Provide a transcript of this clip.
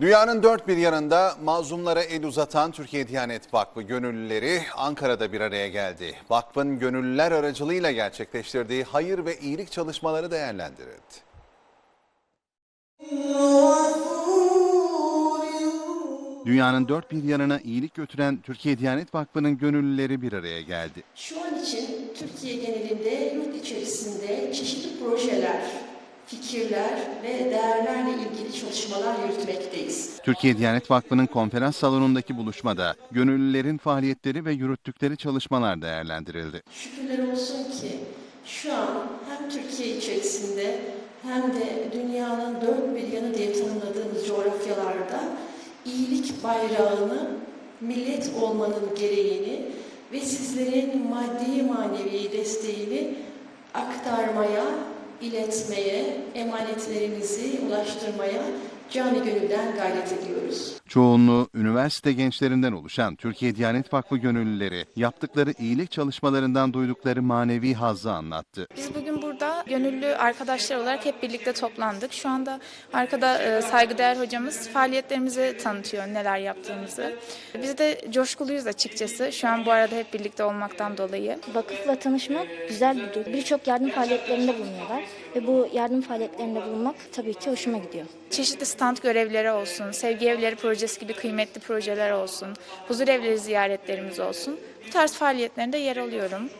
Dünyanın dört bir yanında mazlumlara el uzatan Türkiye Diyanet Vakfı gönüllüleri Ankara'da bir araya geldi. Vakfın gönüllüler aracılığıyla gerçekleştirdiği hayır ve iyilik çalışmaları değerlendirildi. Dünyanın dört bir yanına iyilik götüren Türkiye Diyanet Vakfı'nın gönüllüleri bir araya geldi. Şu an için Türkiye genelinde yurt içerisinde çeşitli projeler, fikirler ve değerlerle ilgili çalışmalar yürütmekteyiz. Türkiye Diyanet Vakfı'nın konferans salonundaki buluşmada gönüllülerin faaliyetleri ve yürüttükleri çalışmalar değerlendirildi. Şükürler olsun ki şu an hem Türkiye içerisinde hem de dünyanın dört bir yanı diye tanımladığımız coğrafyalarda iyilik bayrağını millet olmanın gereğini ve sizlerin maddi manevi desteğini aktarmaya, iletmeye, emanetlerimizi ulaştırmaya cani gönülden gayret ediyoruz. Çoğunluğu üniversite gençlerinden oluşan Türkiye Diyanet Vakfı gönüllüleri yaptıkları iyilik çalışmalarından duydukları manevi hazzı anlattı. Biz bugün burada gönüllü arkadaşlar olarak hep birlikte toplandık. Şu anda arkada e, saygıdeğer hocamız faaliyetlerimizi tanıtıyor, neler yaptığımızı. Biz de coşkuluyuz açıkçası. Şu an bu arada hep birlikte olmaktan dolayı. Vakıfla tanışmak güzel bir duygu. Birçok yardım faaliyetlerinde bulunuyorlar ve bu yardım faaliyetlerinde bulunmak tabii ki hoşuma gidiyor. Çeşitli stand görevleri olsun, sevgi evleri projesi gibi kıymetli projeler olsun, huzur evleri ziyaretlerimiz olsun. Bu tarz faaliyetlerinde yer alıyorum.